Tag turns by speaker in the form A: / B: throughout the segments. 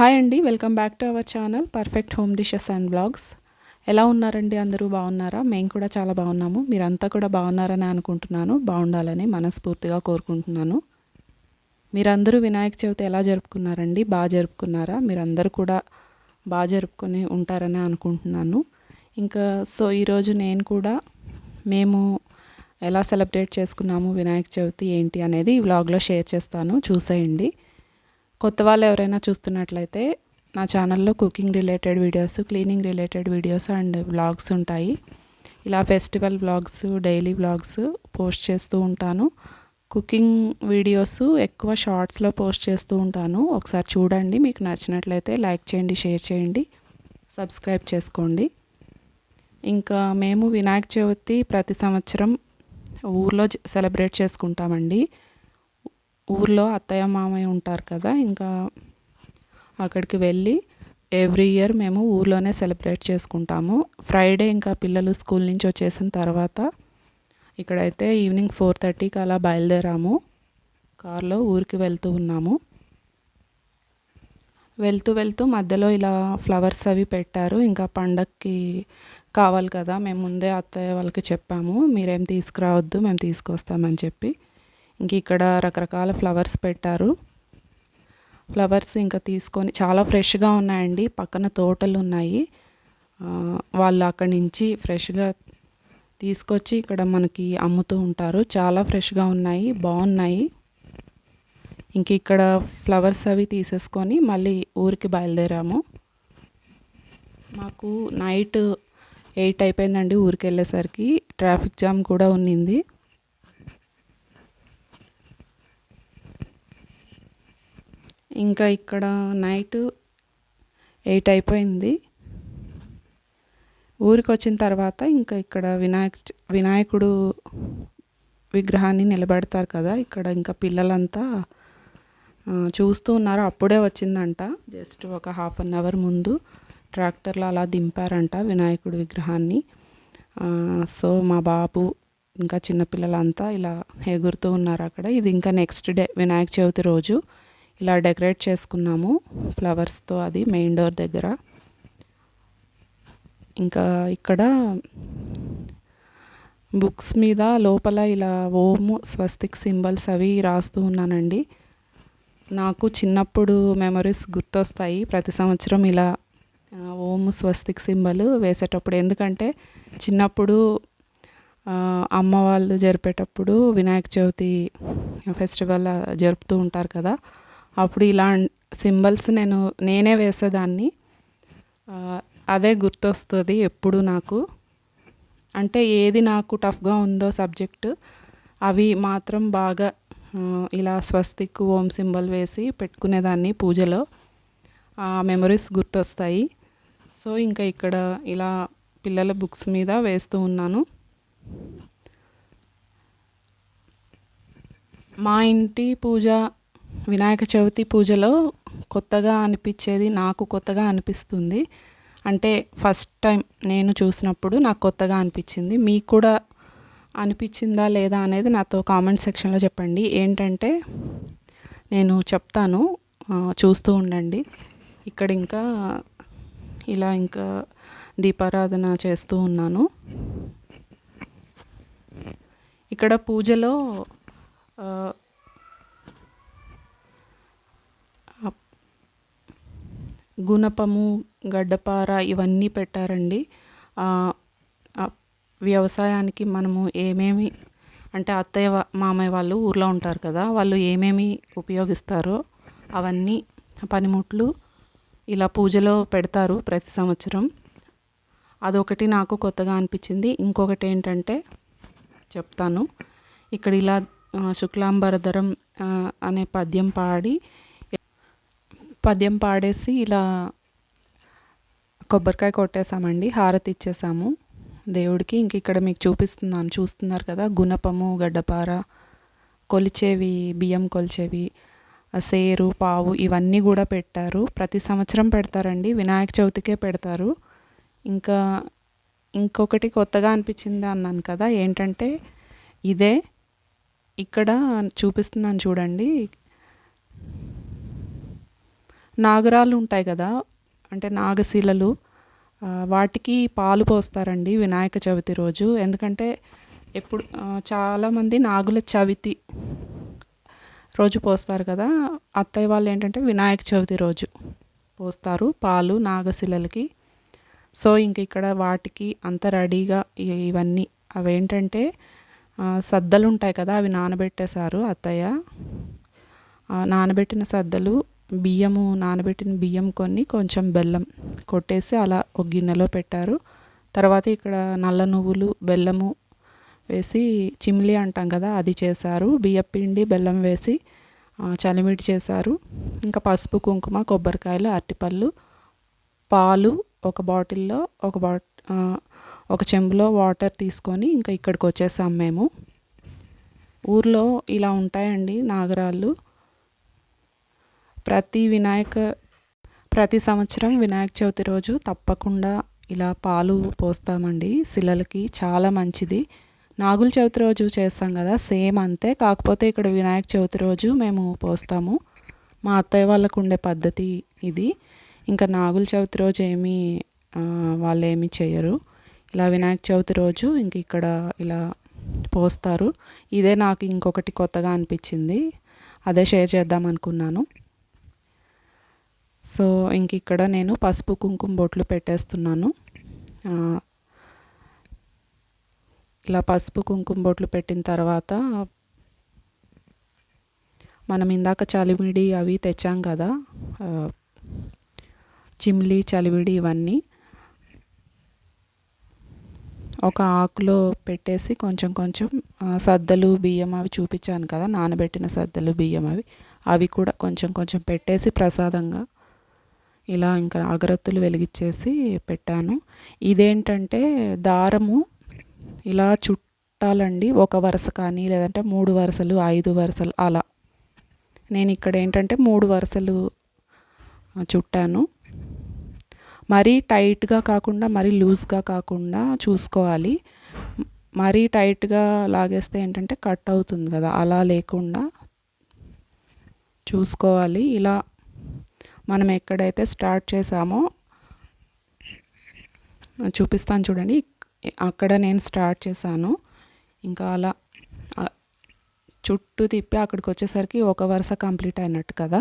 A: Hi అండి welcome back to our channel perfect home dishes and blogs. ఎలా ఉన్నారండి అందరూ బాగున్నారా? మేము కూడా చాలా బాగున్నాము. మీరంతా కూడా బాగున్నారని అనుకుంటున్నాను. బాగుండాలని మనస్ఫూర్తిగా కోరుకుంటున్నాను. మీరందరూ వినాయక చవితి ఎలా జరుపుకున్నారండి? బాగా జరుపుకున్నారా? మీరందరూ కూడా బాగా జరుపుకొని ఉంటారని అనుకుంటున్నాను. ఇంకా సో ఈరోజు నేను కూడా మేము ఎలా సెలబ్రేట్ చేసుకున్నాము వినాయక చవితి ఏంటి అనేది ఈ వ్లాగ్లో షేర్ చేస్తాను. చూసేయండి. కొత్త వాళ్ళు ఎవరైనా చూస్తున్నట్లయితే నా ఛానల్లో cooking related videos cleaning related videos and vlogs ఉంటాయి. ఇలా festival vlogs daily vlogs post చేస్తూ ఉంటాను. కుకింగ్ వీడియోస్ ఎక్కువ షార్ట్స్లో పోస్ట్ చేస్తూ ఉంటాను. ఒకసారి చూడండి మీకు నచ్చినట్లయితే లైక్ చేయండి షేర్ చేయండి సబ్స్క్రైబ్ చేసుకోండి. ఇంకా మేము వినాయక చవితి ప్రతి సంవత్సరం ఊర్లో సెలబ్రేట్ చేసుకుంటామండి. ఊర్లో అత్తయ్య మామయ్య ఉంటారు కదా ఇంకా అక్కడికి వెళ్ళి ఎవ్రీ ఇయర్ మేము ఊర్లోనే సెలబ్రేట్ చేసుకుంటాము. ఫ్రైడే ఇంకా పిల్లలు స్కూల్ నుంచి వచ్చేసిన తర్వాత ఇక్కడైతే ఈవినింగ్ ఫోర్ థర్టీకి అలా బయలుదేరాము. కారులో ఊరికి వెళ్తూ ఉన్నాము. వెళ్తూ వెళ్తూ మధ్యలో ఇలా ఫ్లవర్స్ అవి పెట్టారు. ఇంకా పండక్కి కావాలి కదా మేము ముందే అత్తయ్య వాళ్ళకి చెప్పాము మీరేం తీసుకురావద్దు మేము తీసుకొస్తామని చెప్పి. ఇంక ఇక్కడ రకరకాల ఫ్లవర్స్ పెట్టారు. ఫ్లవర్స్ ఇంకా తీసుకొని చాలా ఫ్రెష్గా ఉన్నాయండి. పక్కన తోటలు ఉన్నాయి వాళ్ళు అక్కడి నుంచి ఫ్రెష్గా తీసుకొచ్చి ఇక్కడ మనకి అమ్ముతూ ఉంటారు. చాలా ఫ్రెష్గా ఉన్నాయి బాగున్నాయి. ఇంక ఇక్కడ ఫ్లవర్స్ అవి తీసేసుకొని మళ్ళీ ఊరికి బయలుదేరాము. మాకు నైట్ ఎయిట్ అయిపోయిందండి ఊరికి వెళ్ళేసరికి. ట్రాఫిక్ జామ్ కూడా ఉన్నింది. ఇంకా ఇక్కడ నైట్ ఎయిట్ అయిపోయింది. ఊరికి వచ్చిన తర్వాత ఇంకా ఇక్కడ వినాయక వినాయకుడు విగ్రహాన్ని నిలబెడతారు కదా. ఇక్కడ ఇంకా పిల్లలంతా చూస్తూ ఉన్నారు. అప్పుడే వచ్చిందంట. జస్ట్ ఒక హాఫ్ అన్ అవర్ ముందు ట్రాక్టర్లో అలా దింపారంట వినాయకుడి విగ్రహాన్ని. సో మా బాబు ఇంకా చిన్నపిల్లలంతా ఇలా ఎగురుతూ ఉన్నారు అక్కడ. ఇది ఇంకా నెక్స్ట్ డే వినాయక చవితి రోజు. ఇలా డెకరేట్ చేసుకున్నాము ఫ్లవర్స్తో అది మెయిన్ డోర్ దగ్గర. ఇంకా ఇక్కడ బుక్స్ మీద లోపల ఇలా ఓము స్వస్తిక్ సింబల్స్ అవి రాస్తూ ఉన్నానండి. నాకు చిన్నప్పుడు మెమరీస్ గుర్తొస్తాయి. ప్రతి సంవత్సరం ఇలా ఓము స్వస్తిక్ సింబల్ వేసేటప్పుడు. ఎందుకంటే చిన్నప్పుడు అమ్మ వాళ్ళు జరిపేటప్పుడు వినాయక చవితి ఫెస్టివల్ జరుపుతూ ఉంటారు కదా. అప్పుడు ఇలా సింబల్స్ నేను నేనే వేసేదాన్ని. అదే గుర్తొస్తుంది ఎప్పుడు నాకు. అంటే ఏది నాకు టఫ్గా ఉందో సబ్జెక్టు అవి మాత్రం బాగా ఇలా స్వస్తిక్ ఓం సింబల్ వేసి పెట్టుకునేదాన్ని పూజలో. ఆ మెమరీస్ గుర్తొస్తాయి. సో ఇంకా ఇక్కడ ఇలా పిల్లల బుక్స్ మీద వేస్తూ ఉన్నాను. మా ఇంటి పూజ వినాయక చవితి పూజలో కొత్తగా అనిపించేది నాకు కొత్తగా అనిపిస్తుంది. అంటే ఫస్ట్ టైం నేను చూసినప్పుడు నాకు కొత్తగా అనిపించింది. మీకు కూడా అనిపించిందా లేదా అనేది నాతో కామెంట్ సెక్షన్లో చెప్పండి. ఏంటంటే నేను చెప్తాను చూస్తూ ఉండండి. ఇక్కడ ఇంకా ఇలా ఇంకా దీపారాధన చేస్తూ ఉన్నాను. ఇక్కడ పూజలో గుణపము గడ్డపార ఇవన్నీ పెట్టారండి. వ్యవసాయానికి మనము ఏమేమి అంటే అత్తయ్య మామయ్య వాళ్ళు ఊర్లో ఉంటారు కదా వాళ్ళు ఏమేమి ఉపయోగిస్తారో అవన్నీ పనిముట్లు ఇలా పూజలో పెడతారు ప్రతి సంవత్సరం. అదొకటి నాకు కొత్తగా అనిపించింది. ఇంకొకటి ఏంటంటే చెప్తాను. ఇక్కడ ఇలా శుక్లాంబరధరం అనే పద్యం పాడి పద్యం పాడేసి ఇలా కొబ్బరికాయ కొట్టేసామండి హారతి ఇచ్చేసాము. దేవుడికి ఇంక ఇక్కడ మీకు చూపిస్తున్నాను చూస్తున్నారు కదా గుణపము గడ్డపార కొలిచేవి బియ్యం కొలిచేవి సేరు పావు ఇవన్నీ కూడా పెట్టారు. ప్రతి సంవత్సరం పెడతారండి వినాయక చవితికే పెడతారు. ఇంకా ఇంకొకటి కొత్తగా అనిపించింది అన్నాను కదా ఏంటంటే ఇదే. ఇక్కడ చూపిస్తున్నాను చూడండి నాగరాలు ఉంటాయి కదా అంటే నాగశిలలు వాటికి పాలు పోస్తారండి వినాయక చవితి రోజు. ఎందుకంటే ఎప్పుడు చాలామంది నాగుల చవితి రోజు పోస్తారు కదా అత్తయ్య వాళ్ళు ఏంటంటే వినాయక చవితి రోజు పోస్తారు పాలు నాగశిలలకి. సో ఇంక ఇక్కడ వాటికి అంత రెడీగా ఇవన్నీ అవేంటంటే సద్దలు ఉంటాయి కదా అవి నానబెట్టేశారు అత్తయ్య. నానబెట్టిన సద్దలు బియ్యము నానబెట్టిన బియ్యం కొన్ని కొంచెం బెల్లం కొట్టేసి అలా ఒక గిన్నెలో పెట్టారు. తర్వాత ఇక్కడ నల్ల నువ్వులు బెల్లము వేసి చిమ్లీ అంటాం కదా అది చేశారు. బియ్యపిండి బెల్లం వేసి చలిమిడి చేశారు. ఇంకా పసుపు కుంకుమ కొబ్బరికాయలు అరటిపళ్ళు పాలు ఒక బాటిల్లో ఒక బాట్ ఒక చెంబులో వాటర్ తీసుకొని ఇంకా ఇక్కడికి వచ్చేసాం మేము. ఊర్లో ఇలా ఉంటాయండి నాగరాళ్ళు. ప్రతి వినాయక ప్రతి సంవత్సరం వినాయక చవితి రోజు తప్పకుండా ఇలా పాలు పోస్తామండి. శిలలకి చాలా మంచిది. నాగుల చవితి రోజు చేస్తాం కదా సేమ్ అంతే. కాకపోతే ఇక్కడ వినాయక చవితి రోజు మేము పోస్తాము. మా అత్తయ్య వాళ్ళకు ఉండే పద్ధతి ఇది. ఇంకా నాగుల చవితి రోజు ఏమీ వాళ్ళు ఏమీ చేయరు. ఇలా వినాయక చవితి రోజు ఇంక ఇక్కడ ఇలా పోస్తారు. ఇదే నాకు ఇంకొకటి కొత్తగా అనిపించింది. అదే షేర్ చేద్దాం అనుకున్నాను. సో ఇంక ఇక్కడ నేను పసుపు కుంకుమ బొట్లు పెట్టేస్తున్నాను. ఇలా పసుపు కుంకుమ బొట్లు పెట్టిన తర్వాత మనం ఇందాక చలివిడి అవి తెచ్చాం కదా చిమ్లి చిమ్లీ చలివిడి ఇవన్నీ ఒక ఆకులో పెట్టేసి కొంచెం కొంచెం సద్దలు బియ్యం అవి చూపించాను కదా నానబెట్టిన సద్దలు బియ్యం అవి అవి కూడా కొంచెం కొంచెం పెట్టేసి ప్రసాదంగా ఇలా ఇంకా అగరత్తులు వెలిగించేసి పెట్టాను. ఇదేంటంటే దారము ఇలా చుట్టాలండి ఒక వరుస కానీ లేదంటే మూడు వరుసలు ఐదు వరుసలు అలా. నేను ఇక్కడ ఏంటంటే మూడు వరుసలు చుట్టాను. మరీ టైట్గా కాకుండా మరీ లూజ్గా కాకుండా చూసుకోవాలి. మరీ టైట్గా లాగేస్తే ఏంటంటే కట్ అవుతుంది కదా అలా లేకుండా చూసుకోవాలి. ఇలా మనం ఎక్కడైతే స్టార్ట్ చేసామో చూపిస్తాను చూడండి. అక్కడ నేను స్టార్ట్ చేశాను. ఇంకా అలా చుట్టూ తిప్పి అక్కడికి వచ్చేసరికి ఒక వరుస కంప్లీట్ అయినట్టు కదా.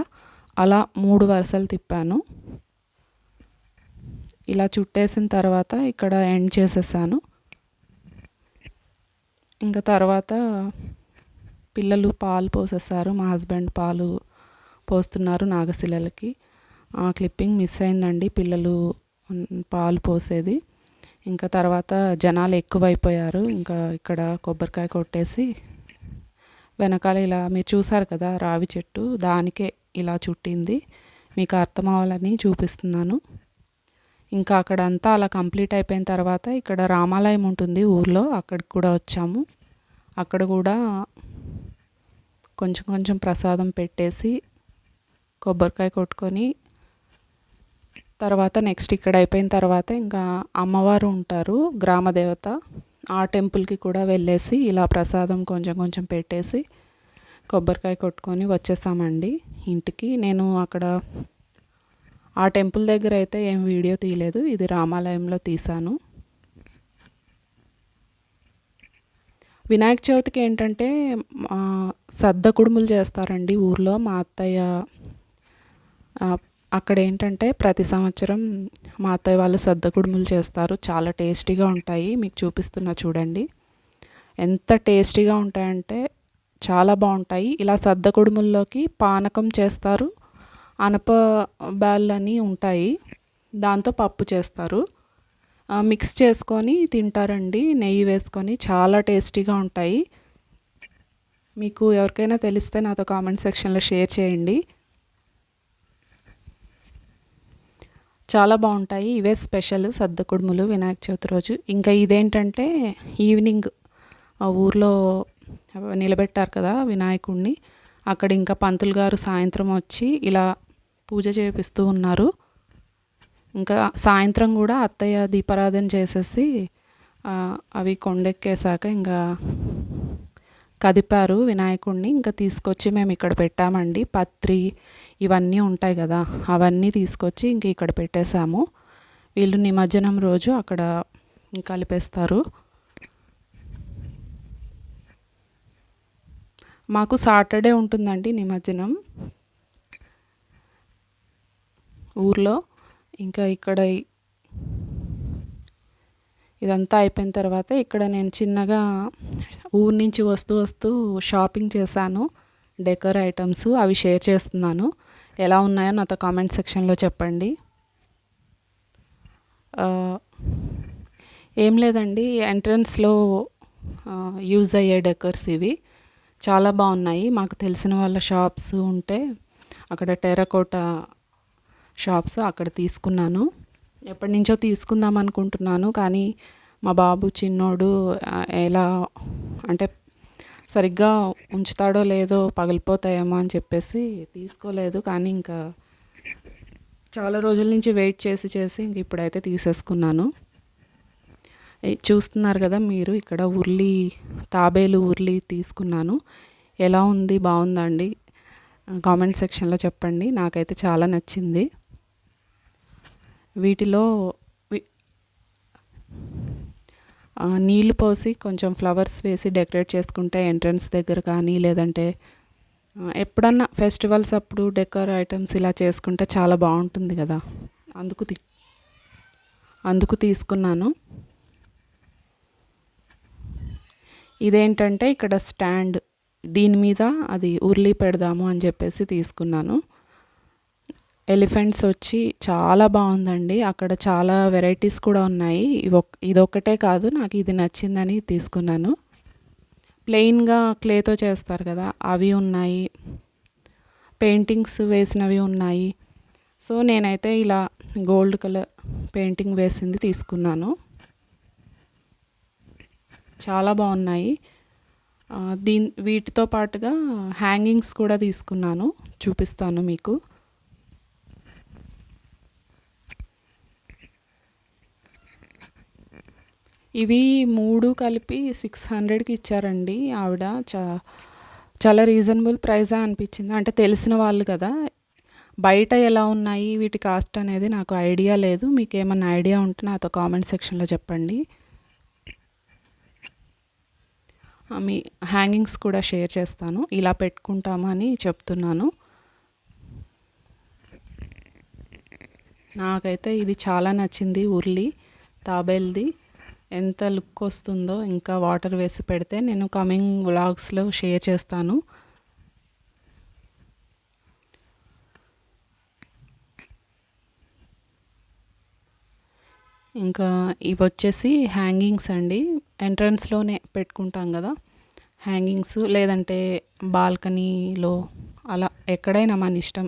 A: అలా మూడు వరుసలు తిప్పాను. ఇలా చుట్టేసిన తర్వాత ఇక్కడ ఎండ్ చేసేసాను. ఇంకా తర్వాత పిల్లలు పాలు పోసేసారు మా హస్బెండ్ పాలు పోస్తున్నారు నాగశిలలకి. ఆ క్లిప్పింగ్ మిస్ అయిందండి. పిల్లలు పాలు పోసేది. ఇంకా తర్వాత జనాలు ఎక్కువైపోయారు. ఇంకా ఇక్కడ కొబ్బరికాయ కొట్టేసి వెనకాల ఇలా మీరు చూసారు కదా రావి చెట్టు దానికే ఇలా చుట్టింది. మీకు అర్థం అవ్వాలని చూపిస్తున్నాను. ఇంకా అక్కడ అంతా అలా కంప్లీట్ అయిపోయిన తర్వాత ఇక్కడ రామాలయం ఉంటుంది ఊర్లో. అక్కడికి కూడా వచ్చాము. అక్కడ కూడా కొంచెం కొంచెం ప్రసాదం పెట్టేసి కొబ్బరికాయ కొట్టుకొని తర్వాత నెక్స్ట్ ఇక్కడ అయిపోయిన తర్వాత ఇంకా అమ్మవారు ఉంటారు గ్రామదేవత ఆ టెంపుల్కి కూడా వెళ్ళేసి ఇలా ప్రసాదం కొంచెం కొంచెం పెట్టేసి కొబ్బరికాయ కొట్టుకొని వచ్చేసామండి. ఇంటికి నేను అక్కడ ఆ టెంపుల్ దగ్గర అయితే ఏం వీడియో తీయలేదు ఇది రామాలయంలో తీశాను. వినాయక చవితికి ఏంటంటే సద్ద కుడుములు చేస్తారండి ఊర్లో. మా అత్తయ్య అక్కడ ఏంటంటే ప్రతి సంవత్సరం మా అత్తయ్య వాళ్ళు సద్ద కుడుములు చేస్తారు. చాలా టేస్టీగా ఉంటాయి. మీకు చూపిస్తున్నా చూడండి. ఎంత టేస్టీగా ఉంటాయంటే చాలా బాగుంటాయి. ఇలా సద్ద కుడుముల్లోకి పానకం చేస్తారు. అనప బ్యాళ్ళని ఉంటాయి. దాంతో పప్పు చేస్తారు. మిక్స్ చేసుకొని తింటారండి. నెయ్యి వేసుకొని చాలా టేస్టీగా ఉంటాయి. మీకు ఎవరికైనా తెలిస్తే నాతో కామెంట్ సెక్షన్లో షేర్ చేయండి. చాలా బాగుంటాయి. ఇవే స్పెషల్ సద్ద కుడుములు వినాయక చవితి రోజు. ఇంకా ఇదేంటంటే ఈవినింగ్ ఆ ఊర్లో నిలబెట్టారు కదా వినాయకుడిని అక్కడ ఇంకా పంతులు గారు సాయంత్రం వచ్చి ఇలా పూజ చేపిస్తూ ఉన్నారు. ఇంకా సాయంత్రం కూడా అత్తయ్య దీపారాధన చేసేసి అవి కొండెక్కేశాక ఇంకా కదిపారు వినాయకుడిని ఇంకా తీసుకొచ్చి మేము ఇక్కడ పెట్టామండి. పత్రి ఇవన్నీ ఉంటాయి కదా అవన్నీ తీసుకొచ్చి ఇంక ఇక్కడ పెట్టేశాము. వీళ్ళు నిమజ్జనం రోజు అక్కడ కలిపేస్తారు. మాకు సాటర్డే ఉంటుందండి నిమజ్జనం. ఊర్లో ఇంకా ఇక్కడ ఇదంతా అయిపోయిన తర్వాత ఇక్కడ నేను చిన్నగా ఊరి నుంచి వస్తూ వస్తూ షాపింగ్ చేశాను. డెకర్ ఐటమ్స్ అవి షేర్ చేస్తున్నాను. ఎలా ఉన్నాయో నాతో కామెంట్ సెక్షన్లో చెప్పండి. ఏం లేదండి ఎంట్రన్స్లో యూజ్ అయ్యే డెకర్స్ ఇవి. చాలా బాగున్నాయి. మాకు తెలిసిన వాళ్ళ షాప్స్ ఉంటే అక్కడ టెరకోటా షాప్స్ అక్కడ తీసుకున్నాను. ఎప్పటి నుంచో తీసుకుందాం అనుకుంటున్నాను. కానీ మా బాబు చిన్నోడు ఎలా అంటే సరిగ్గా ఉంచుతాడో లేదో పగిలిపోతాయేమో అని చెప్పేసి తీసుకోలేదు. కానీ ఇంకా చాలా రోజుల నుంచి వెయిట్ చేసి చేసి ఇంక ఇప్పుడైతే తీసేసుకున్నాను. చూస్తున్నారు కదా మీరు ఇక్కడ ఉర్లి తాబేలు ఉర్లి తీసుకున్నాను. ఎలా ఉంది? బాగుందండి కామెంట్ సెక్షన్లో చెప్పండి. నాకైతే చాలా నచ్చింది. వీటిలో నీళ్ళు పోసి కొంచెం ఫ్లవర్స్ వేసి డెకరేట్ చేసుకుంటే ఎంట్రన్స్ దగ్గర కానీ లేదంటే ఎప్పుడన్నా ఫెస్టివల్స్ అప్పుడు డెకర్ ఐటమ్స్ ఇలా చేసుకుంటే చాలా బాగుంటుంది కదా. అందుకు అందుకు తీసుకున్నాను. ఇదేంటంటే ఇక్కడ స్టాండ్ దీని మీద అది ఉర్లీ పెడదాము అని చెప్పేసి తీసుకున్నాను. ఎలిఫెంట్స్ వచ్చి చాలా బాగుందండి. అక్కడ చాలా వెరైటీస్ కూడా ఉన్నాయి. ఇదొక్కటే కాదు నాకు ఇది నచ్చిందని తీసుకున్నాను. ప్లెయిన్గా క్లేతో చేస్తారు కదా అవి ఉన్నాయి. పెయింటింగ్స్ వేసినవి ఉన్నాయి. సో నేనైతే ఇలా గోల్డ్ కలర్ పెయింటింగ్ వేసింది తీసుకున్నాను. చాలా బాగున్నాయి. దీని వీటితో పాటుగా హ్యాంగింగ్స్ కూడా తీసుకున్నాను. చూపిస్తాను మీకు. ఇవి మూడు కలిపి సిక్స్ హండ్రెడ్కి ఇచ్చారండి. ఆవిడ చా చాలా రీజనబుల్ ప్రైజా అనిపించింది. అంటే తెలిసిన వాళ్ళు కదా. బయట ఎలా ఉన్నాయి వీటి కాస్ట్ అనేది నాకు ఐడియా లేదు. మీకు ఏమన్నా ఐడియా ఉంటే నాతో కామెంట్ సెక్షన్లో చెప్పండి. మీ హ్యాంగింగ్స్ కూడా షేర్ చేస్తాను. ఇలా పెట్టుకుంటామని చెప్తున్నాను. నాకైతే ఇది చాలా నచ్చింది ఉర్లి తాబేల్ది. ఎంత లుక్ వస్తుందో ఇంకా వాటర్ వేసి పెడితే నేను కమింగ్ వ్లాగ్స్లో షేర్ చేస్తాను. ఇంకా ఇవి వచ్చేసి హ్యాంగింగ్స్ అండి. ఎంట్రన్స్లోనే పెట్టుకుంటాం కదా. హ్యాంగింగ్స్ లేదంటే బాల్కనీలో అలా ఎక్కడైనా మన ఇష్టం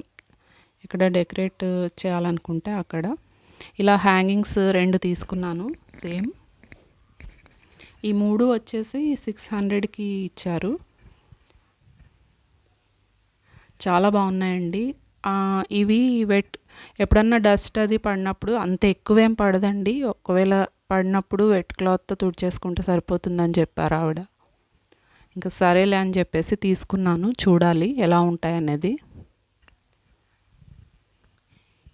A: ఎక్కడ డెకరేట్ చేయాలనుకుంటే అక్కడ. ఇలా హ్యాంగింగ్స్ రెండు తీసుకున్నాను. సేమ్. ఈ మూడు వచ్చేసి సిక్స్ హండ్రెడ్కి ఇచ్చారు. చాలా బాగున్నాయండి. ఇవి వెట్ ఎప్పుడన్నా డస్ట్ అది పడినప్పుడు అంత ఎక్కువేం పడదండి. ఒకవేళ పడినప్పుడు వెట్ క్లాత్తో తుడిచేసుకుంటే సరిపోతుందని చెప్పారు ఆవిడ. ఇంకా సరేలే అని చెప్పేసి తీసుకున్నాను. చూడాలి ఎలా ఉంటాయనేది.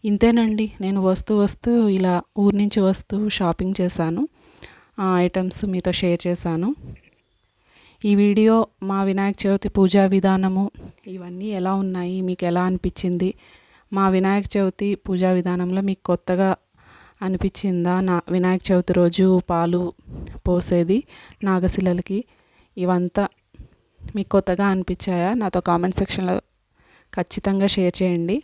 A: ఇంతేనండి. నేను వస్తూ వస్తూ ఇలా ఊరి నుంచి వస్తూ షాపింగ్ చేశాను. ఐటమ్స్ మీతో షేర్ చేశాను. ఈ వీడియో మా వినాయక చవితి పూజా విధానము ఇవన్నీ ఎలా ఉన్నాయి మీకు ఎలా అనిపించింది? మా వినాయక చవితి పూజా విధానంలో మీకు కొత్తగా అనిపించిందా? నా వినాయక చవితి రోజు పాలు పోసేది నాగశిలలకి. ఇవంతా మీకు కొత్తగా అనిపించాయా? నాతో కామెంట్ సెక్షన్లో ఖచ్చితంగా షేర్ చేయండి.